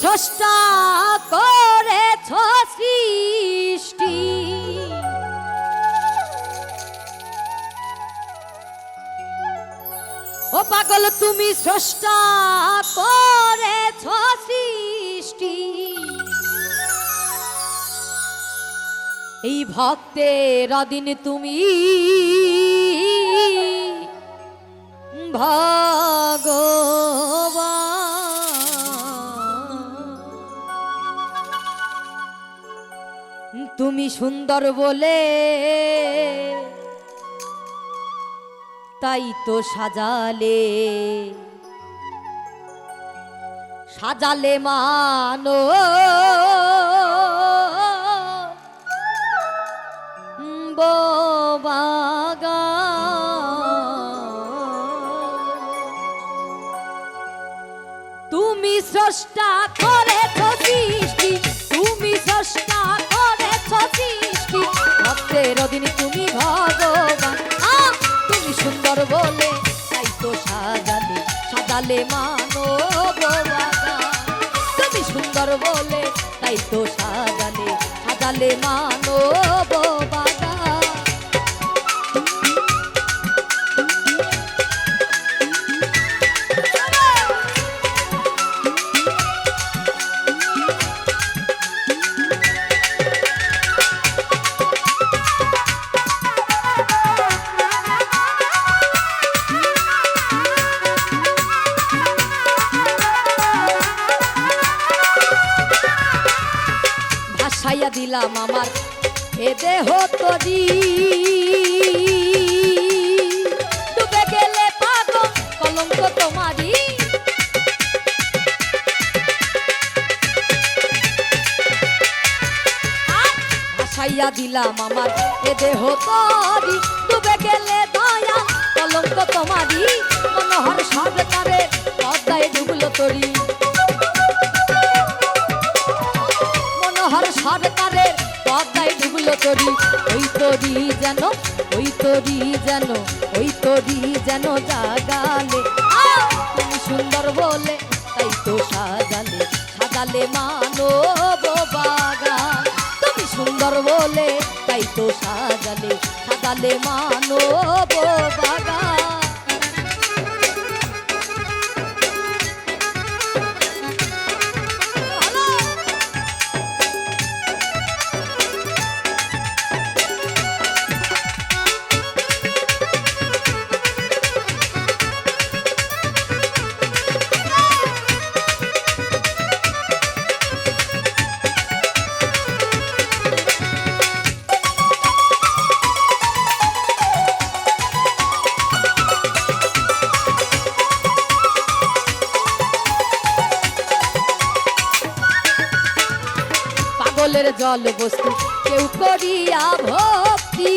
স্রষ্টা করেছ সৃষ্টি। ও পাগল তুমি স্রষ্টা করেছ সৃষ্টি। এই ভক্তের অদিন তুমি ভগবান। তুমি সুন্দর বলে তাই তো সাজালে। সাজালে মানো। বাগা তুমি স্রষ্টা করেছ সাজালে মানো তুমি সুন্দর বলে তাই তো সাজালে সাজালে মানো ভাসাইয়া দিলাম আমার। দেহ তরি। ডুবে গেলে পাগল, কলঙ্ক তোমারি আহ! দিলাম আমার এ দেহ তরি। ডুবে গেলে দয়া কলঙ্ক তোমারি মনোহর সরকারের পদ্মায় ডুবলো তরি। তরি, ওই তরি যেন, ওই তরি যেন, ওই তরি যেন জাগালে। তুমি সুন্দর বলে, তাই তো সাজালে সাজালে মানব বাগান। তুমি সুন্দর বলে, তাই তো সাজালে সাজালে মানব বাগান। পাগলের জল বস্তু। কেউ করিয়া ভক্তি।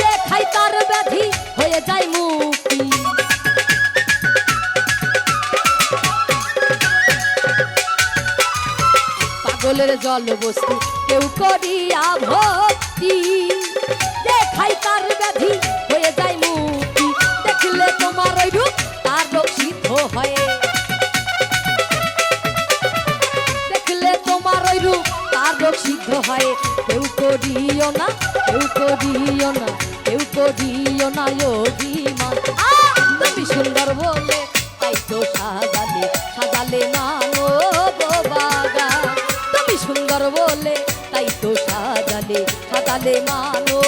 দেখাই তার ব্যাধি, হয়ে যায় মুক্তি। পাগলের জল বস্তু, কেউ করিয়া ভক্তি। দেখাই তার ব্যাধি, হয়ে যায় হয় কেউ করিও না, কেউ করিও না, কেউ করিও না অভিমান তুমি সুন্দর বলে, তাই তো সাজালে সাজালে মানো বাগা। তুমি সুন্দর বলে, তাই তো সাজালে সাজালে মানো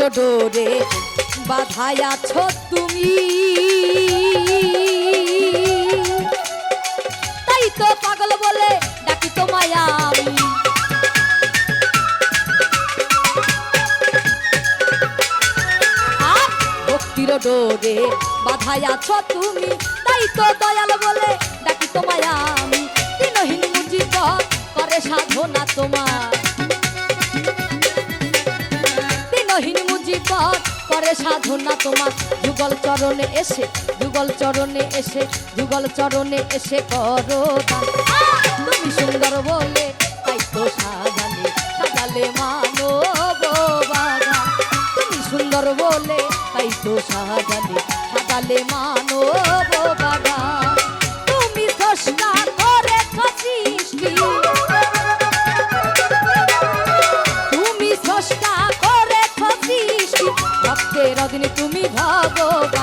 ভক্তির ডোরে বাধায় আছো তুমি। তাই তো পাগল বলে ডাকি তোমায় আমি। ভক্তির ডোরে বাধায় আছো তুমি। তাই তো দয়াল বলে ডাকি তোমায় আমি। দিনহীন মুজিব করে সাধনা তোমার। করে সাধনা তোমার যুগল চরণে এসে, যুগল চরণে এসে, যুগল চরণে এসে করো। তুমি সুন্দর বলে, তাই তো সাজালে সাজালে মানো বাবা তুমি সুন্দর বলে, তাই তো সাজালে সাজালে মা ভগবান